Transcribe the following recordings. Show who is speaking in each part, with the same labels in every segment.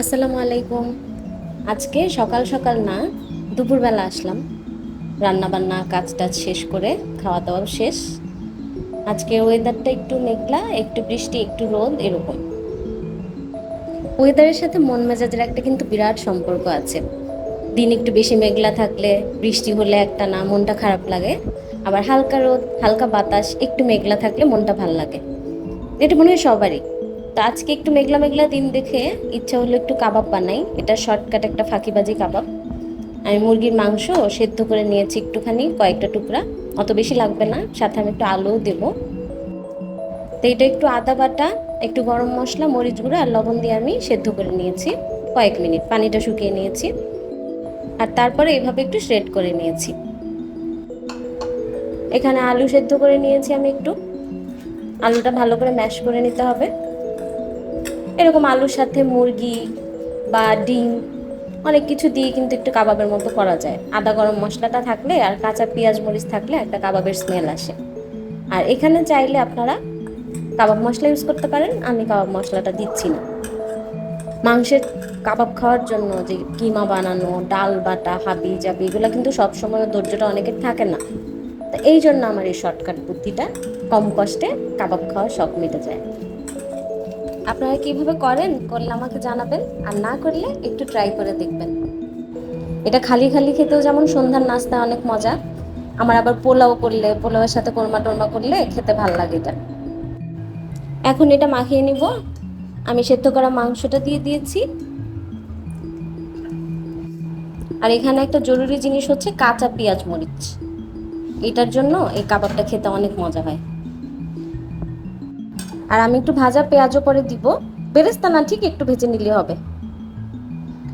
Speaker 1: আসসালামু আলাইকুম। আজকে সকাল সকাল না, দুপুরবেলা আসলাম। রান্না বান্না কাজ টাজ শেষ করে খাওয়া দাওয়া শেষ। আজকের ওয়েদারটা একটু মেঘলা, একটু বৃষ্টি, একটু রোদ, এরকম। ওয়েদারের সাথে মন মেজাজের একটা কিন্তু বিরাট সম্পর্ক আছে। দিন একটু বেশি মেঘলা থাকলে, বৃষ্টি হলে একটা না, মনটা খারাপ লাগে। আবার হালকা রোদ, হালকা বাতাস, একটু মেঘলা থাকলে মনটা ভালো লাগে। এটা মনে হয় সবারই। তো আজকে একটু মেঘলা মেঘলা দিন দেখে ইচ্ছা হলো একটু কাবাব বানাই। এটা শর্টকাট একটা ফাঁকিবাজি কাবাব। আমি মুরগির মাংস সেদ্ধ করে নিয়েছি একটুখানি, কয়েকটা টুকরা। অত বেশি লাগবে না, সাথে আমি একটু আলুও দেবো। তো এটা একটু আদা বাটা, একটু গরম মশলা, মরিচ গুঁড়ো আর লবণ দিয়ে আমি সেদ্ধ করে নিয়েছি কয়েক মিনিট। পানিটা শুকিয়ে নিয়েছি। আর তারপরে এভাবে একটু শ্রেড করে নিয়েছি। এখানে আলু সেদ্ধ করে নিয়েছি আমি একটু। আলুটা ভালো করে ম্যাশ করে নিতে হবে। এরকম আলুর সাথে মুরগি বা ডিম অনেক কিছু দিয়ে কিন্তু একটু কাবাবের মতো করা যায়। আদা গরম মশলাটা থাকলে আর কাঁচা পেঁয়াজ মরিচ থাকলে একটা কাবাবের স্মেল আসে। আর এখানে চাইলে আপনারা কাবাব মশলা ইউজ করতে পারেন, আমি কাবাব মশলাটা দিচ্ছি না। মাংসের কাবাব খাওয়ার জন্য যে কিমা বানানো, ডাল বাটা হাবি জাবি এগুলো কিন্তু সবসময় ধৈর্যটা অনেকের থাকে না। তো এই জন্য আমার এই শর্টকাট বুদ্ধিটা কম কষ্টে কাবাব খাওয়ার শখ মিটে যায়। আপনারা কীভাবে করেন? করলে আমাকে জানাবেন। আর না করলে একটু ট্রাই করে দেখবেন। এটা খালি খালি খেতেও যেমন সন্ধ্যার নাস্তা অনেক মজা, আমার আবার পোলাও করলে, পোলাওয়ের সাথে কোরমা টোরমা করলে খেতে ভালো লাগে এটা। এখন এটা মাখিয়ে নিব। আমি সেদ্ধ করা মাংসটা দিয়ে দিয়েছি। আর এখানে একটা জরুরি জিনিস হচ্ছে কাঁচা পেঁয়াজ মরিচ। এটার জন্য এই কাবাবটা খেতে অনেক মজা হয়। আর আমি একটু ভাজা পেঁয়াজও পরে দিব। বেরেস্তা না, ঠিক একটু ভেজে নিলে হবে।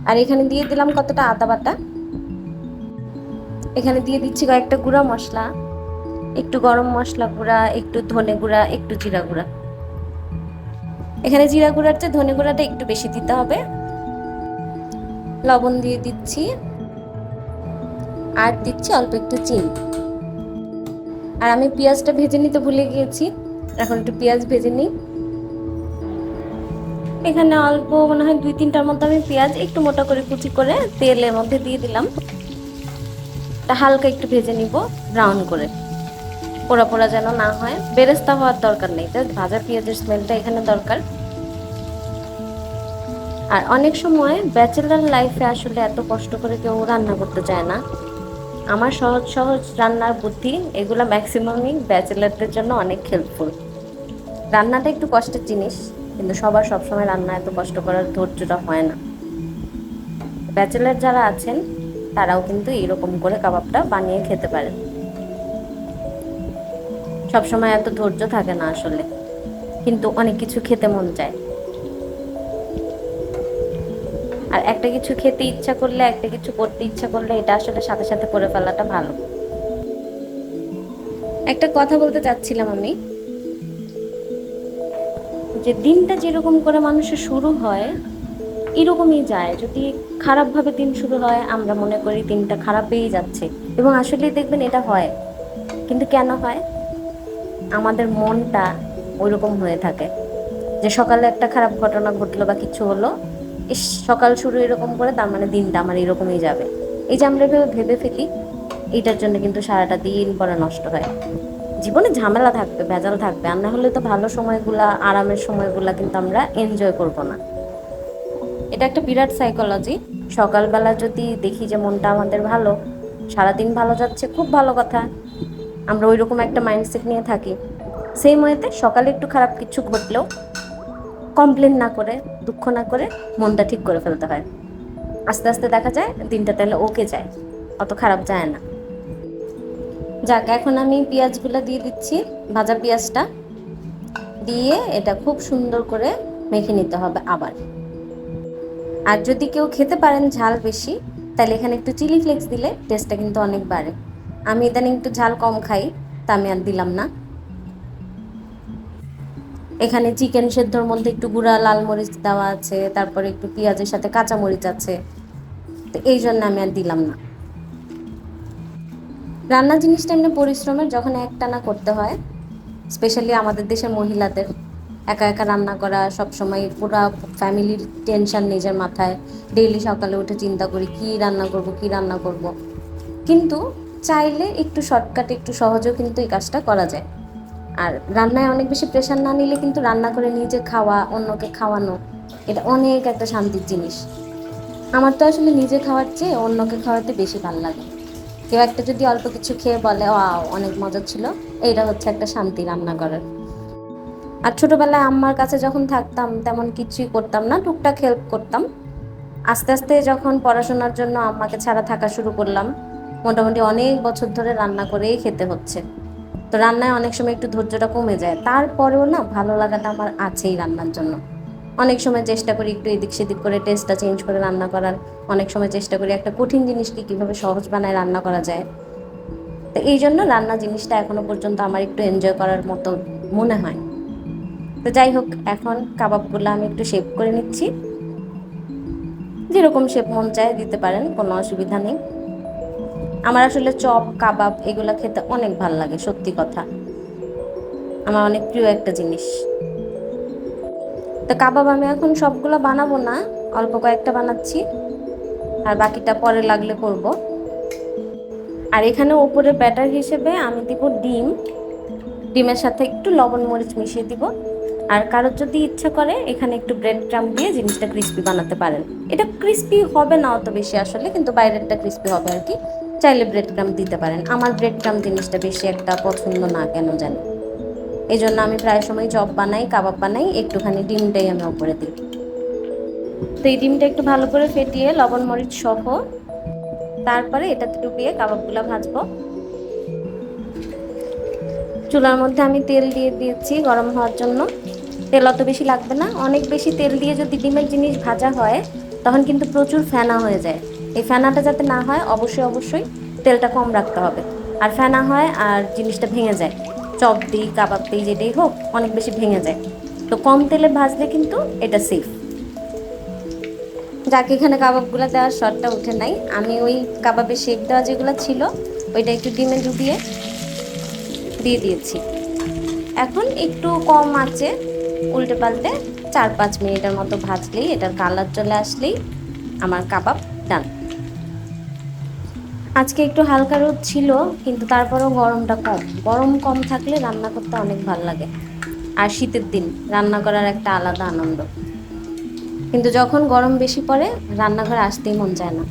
Speaker 1: আর এখানে দিয়ে দিলাম কতটা আদা বাটা। এখানে দিয়ে দিচ্ছি কয়েকটা গুঁড়া মশলা, একটু গরম মশলা গুঁড়া, একটু ধনে গুঁড়া, একটু জিরা গুঁড়া। এখানে জিরা গুঁড়ার চেয়ে ধনে গুঁড়াটা একটু বেশি দিতে হবে। লবণ দিয়ে দিচ্ছি। আর দিচ্ছি অল্প একটু চিনি। আর আমি পেঁয়াজটা ভেজে নিতে ভুলে গিয়েছি। এখন একটু পেঁয়াজ ভেজে নিই। এখানে অল্প মনে হয় দুই তিনটার মতো আমি পেঁয়াজ একটু মোটা করে কুচি করে তেলের মধ্যে দিয়ে দিলাম। হালকা একটু ভেজে নিব ব্রাউন করে। পোড়া পোড়া যেন না হয়। বেরেস্তা হওয়ার দরকার নেই। জাস্ট ভাজা পেঁয়াজের স্মেলটা এখানে দরকার। আর অনেক সময় ব্যাচেলার লাইফে আসলে এত কষ্ট করে কেউ রান্না করতে চায় না। আমার সহজ সহজ রান্নার বুদ্ধি, এগুলো ম্যাক্সিমামই ব্যাচেলারদের জন্য অনেক হেল্পফুল রান্নাটা একটু কষ্টের জিনিস, কিন্তু সবার সবসময় রান্না এত কষ্ট করার ধৈর্যটা হয় না। ব্যাচেলার যারা আছেন, তারাও কিন্তু এরকম করে কাবাবটা বানিয়ে খেতে পারেন। সবসময় এত ধৈর্য থাকে না আসলে, কিন্তু অনেক কিছু খেতে মন চায়। আর একটা কিছু খেতে ইচ্ছা করলে, একটা কিছু করতে ইচ্ছা করলে, এটা আসলে সাথে সাথে করে ফেলাটা ভালো। একটা কথা বলতে চাচ্ছিলাম আমি। যে দিনটা যেরকম করে মানুষের শুরু হয়, এরকমই যায়। যদি খারাপভাবে দিন শুরু হয়, আমরা মনে করি দিনটা খারাপেই যাচ্ছে। এবং আসলে দেখবেন এটা হয়। কিন্তু কেন হয়? আমাদের মনটা ওইরকম হয়ে থাকে। যে সকালে একটা খারাপ ঘটনা ঘটলো বা কিছু হলো সকাল শুরু এরকম করে, তার মানে দিনটা আমার এরকমই যাবে। এই যে আমরা এভাবে ভেবে ফেলি, এইটার জন্য কিন্তু সারাটা দিন পরে নষ্ট হয়। জীবনে ঝামেলা থাকবে, ভেজাল থাকবে, আর না হলে তো ভালো সময়গুলা, আরামের সময়গুলা কিন্তু আমরা এনজয় করব না। এটা একটা বিরাট সাইকোলজি সকালবেলা যদি দেখি যে মনটা আমাদের ভালো, সারাদিন ভালো যাচ্ছে, খুব ভালো কথা। আমরা ওই রকম একটা মাইন্ডসেট নিয়ে থাকি। সেই ময়েতে সকালে একটু খারাপ কিছু ঘটলেও কমপ্লেন না করে, দুঃখ না করে মনটা ঠিক করে ফেলতে হয়। আস্তে আস্তে দেখা যায় দিনটা তাহলে ওকে যায়, অত খারাপ যায় না। যাক, এখন আমি পেঁয়াজগুলো দিয়ে দিচ্ছি, ভাজা পেঁয়াজটা। দিয়ে এটা খুব সুন্দর করে মেখে নিতে হবে আবার। আর যদি কেউ খেতে পারেন ঝাল বেশি, তাহলে এখানে একটু চিলি ফ্লেক্স দিলে টেস্টটা কিন্তু অনেক বাড়ে। আমি ইদানিং একটু ঝাল কম খাই, তা আমি আর দিলাম না। এখানে চিকেন সেদ্ধর মধ্যে একটু গুঁড়া, লাল মরিচ দেওয়া আছে, তারপরে একটু পেঁয়াজের সাথে কাঁচা মরিচ আছে। তো এই জন্য আমি আর দিলাম না। রান্না জিনিসটা এমনি পরিশ্রমের, যখন একটানা করতে হয় স্পেশালি আমাদের দেশের মহিলাদের, একা একা রান্না করা, সবসময় পুরো ফ্যামিলির টেনশন নিজের মাথায়। ডেইলি সকালে উঠে চিন্তা করি, কি রান্না করব, কি রান্না করব। কিন্তু চাইলে একটু শর্টকাটে একটু সহজেও কিন্তু এই কাজটা করা যায়। আর রান্নায় অনেক বেশি প্রেশার না নিলে কিন্তু রান্না করে নিজে খাওয়া, অন্যকে খাওয়ানো, এটা অনেক একটা শান্তির জিনিস। আমার তো আসলে নিজে খাওয়ার চেয়ে অন্যকে খাওয়াতে বেশি ভালো লাগে। কেউ একটা যদি অল্প কিছু খেয়ে বলে ও অনেক মজা ছিল। এইটা হচ্ছে একটা শান্তি রান্না করার আর ছোটোবেলায় আম্মার কাছে যখন থাকতাম, তেমন কিছুই করতাম না, টুকটাক হেল্প করতাম। আস্তে আস্তে যখন পড়াশোনার জন্য আম্মাকে ছাড়া থাকা শুরু করলাম, মোটামুটি অনেক বছর ধরে রান্না করেই খেতে হচ্ছে। তো রান্নায় অনেক সময় একটু ধৈর্যটা কমে যায়। তারপরেও না ভালো লাগাটা আমার আছেই রান্নার জন্য। অনেক সময় চেষ্টা করি একটু এদিক সেদিক করে টেস্টটা চেঞ্জ করে রান্না করার। অনেক সময় চেষ্টা করি একটা কঠিন জিনিসকে কীভাবে সহজ বানায় রান্না করা যায়। তো এই জন্য রান্না জিনিসটা এখনও পর্যন্ত আমার একটু এনজয় করার মতো মনে হয়। তো যাই হোক, এখন কাবাবগুলো আমি একটু শেপ করে নিচ্ছি। যেরকম শেপ মন চায় দিতে পারেন, কোনো অসুবিধা নেই। আমার আসলে চপ, কাবাব এগুলো খেতে অনেক ভালো লাগে, সত্যি কথা। আমার অনেক প্রিয় একটা জিনিস। তো কাবাব আমি এখন সবগুলো বানাবো না, অল্প কয়েকটা বানাচ্ছি। আর বাকিটা পরে লাগলে করব। আর এখানে ওপরে ব্যাটার হিসেবে আমি দিব ডিম। ডিমের সাথে একটু লবণ মরিচ মিশিয়ে দিব। আর কারোর যদি ইচ্ছা করে, এখানে একটু ব্রেড ক্রাম দিয়ে জিনিসটা ক্রিস্পি বানাতে পারেন। এটা ক্রিস্পি হবে না অত বেশি আসলে, কিন্তু বাইরেরটা ক্রিস্পি হবে আর কি। চাইলে ব্রেড ক্রাম দিতে পারেন। আমার ব্রেড ক্রাম জিনিসটা বেশি একটা পছন্দ না, কেন জানি? এই জন্য আমি প্রায় সময় চপ বানাই, কাবাব বানাই, একটুখানি ডিমটাই আমি ওপরে দিই। তো এই ডিমটা একটু ভালো করে ফেটিয়ে লবণ, মরিচ সহ তারপরে এটাতে ডুবিয়ে কাবাবগুলো ভাজবো। চুলার মধ্যে আমি তেল দিয়ে দিয়েছি গরম হওয়ার জন্য। তেল অত বেশি লাগবে না। অনেক বেশি তেল দিয়ে যদি ডিমের জিনিস ভাজা হয়, তখন কিন্তু প্রচুর ফেনা হয়ে যায়। এই ফেনাটা যাতে না হয়, অবশ্যই অবশ্যই তেলটা কম রাখতে হবে। আর ফেনা হয় আর জিনিসটা ভেঙে যায়। চপ দিই, কাবাব দিই, যেটাই হোক, অনেক বেশি ভেঙে যায়। তো কম তেলে ভাজলে কিন্তু এটা সেফ যাকে, এখানে কাবাবগুলো দেওয়ার শটটা উঠে নাই। আমি ওই কাবাবের শেপ দেওয়া যেগুলো ছিল, ওইটা একটু ডিমে ডুবিয়ে দিয়ে দিয়েছি। এখন একটু কম আছে, উল্টে পাল্টে চার পাঁচ মিনিটের মতো ভাজলেই, এটার কালার চলে আসলেই আমার কাবাব ডান আজকে একটু হালকা রোদ ছিল, কিন্তু তারপরেও গরমটা কম। গরম কম থাকলে রান্না করতে অনেক ভালো লাগে। আর শীতের দিন রান্না করার একটা আলাদা আনন্দ। কিন্তু যখন গরম বেশি পড়ে, রান্নাঘরে আসতেই মন চায় না।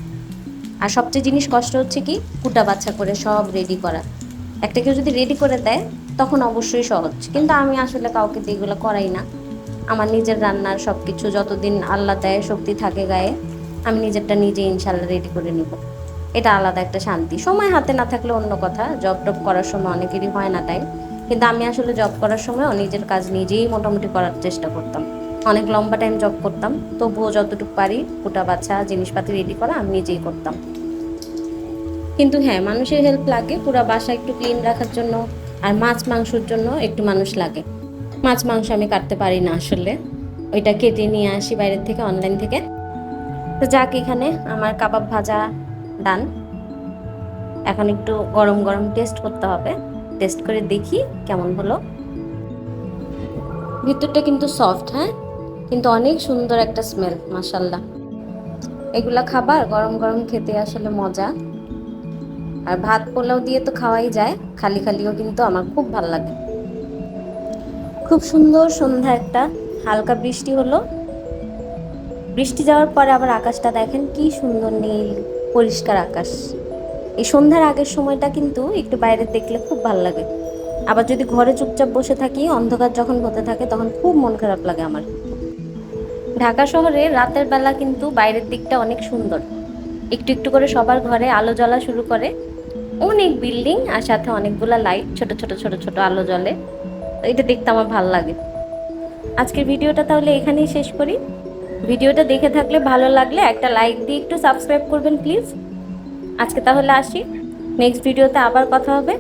Speaker 1: আর সবচেয়ে জিনিস কষ্ট হচ্ছে কি, কুটা বাচ্চা করে সব রেডি করা। একটা কেউ যদি রেডি করে দেয়, তখন অবশ্যই সহজ। কিন্তু আমি আসলে কাউকে দিয়ে এগুলো করাই না। আমার নিজের রান্নার সব কিছু যতদিন আল্লাহ দেয়, শক্তি থাকে গায়ে, আমি নিজেরটা নিজে ইনশাল্লাহ রেডি করে নিব। এটা আলাদা একটা শান্তি। সময় হাতে না থাকলে অন্য কথা জব টব করার সময় অনেকেরই হয় না টাইম কিন্তু আমি আসলে জব করার সময়ও নিজের কাজ নিজেই মোটামুটি করার চেষ্টা করতাম। অনেক লম্বা টাইম জব করতাম, তবুও যতটুকু পারি কুটা বাচ্চা জিনিসপাতি রেডি করা আমি নিজেই করতাম। কিন্তু হ্যাঁ মানুষের হেল্প লাগে, পুরা বাসা একটু ক্লিন রাখার জন্য আর মাছ মাংসর জন্য একটু মানুষ লাগে। মাছ মাংস আমি কাটতে পারি না আসলে। ওইটা কেটে নিয়ে আসি বাইরের থেকে অনলাইন থেকে। তো যাক এখানে, আমার কাবাব ভাজা ডান। এখন একটু গরম গরম টেস্ট করতে হবে। টেস্ট করে দেখি কেমন হলো। ভিতরটা কিন্তু সফট হ্যাঁ? কিন্তু অনেক সুন্দর একটা স্মেল মাসাল্লাহ এগুলা খাবার গরম গরম খেতে আসলে মজা। আর ভাত পোলাও দিয়ে তো খাওয়াই যায়। খালি খালিও কিন্তু আমার খুব ভালো লাগে। খুব সুন্দর সন্ধ্যা একটা। হালকা বৃষ্টি হলো। বৃষ্টি যাওয়ার পরে আবার আকাশটা দেখেন কি সুন্দর নীল। পরিষ্কার আকাশ। এই সন্ধ্যার আগের সময়টা কিন্তু একটু বাইরে দেখলে খুব ভালো লাগে। আবার যদি ঘরে চুপচাপ বসে থাকি, অন্ধকার যখন হতে থাকে, তখন খুব মন খারাপ লাগে আমার। ঢাকা শহরে রাতের বেলা কিন্তু বাইরের দিকটা অনেক সুন্দর। একটু একটু করে সবার ঘরে আলো জ্বলা শুরু করে। অনেক বিল্ডিং আর সাথে অনেকগুলো লাইট, ছোট ছোট ছোট ছোট আলো জ্বলে। এটা দেখতে আমার ভালো লাগে। আজকের ভিডিওটা তাহলে এখানেই শেষ করি। ভিডিওটা দেখে থাকলে ভালো লাগলে একটা লাইক দিয়ে একটু সাবস্ক্রাইব করবেন, প্লিজ। আজকে তাহলে আসি। নেক্সট ভিডিওতে আবার কথা হবে।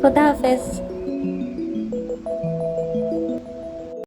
Speaker 1: খোদা হাফেজ।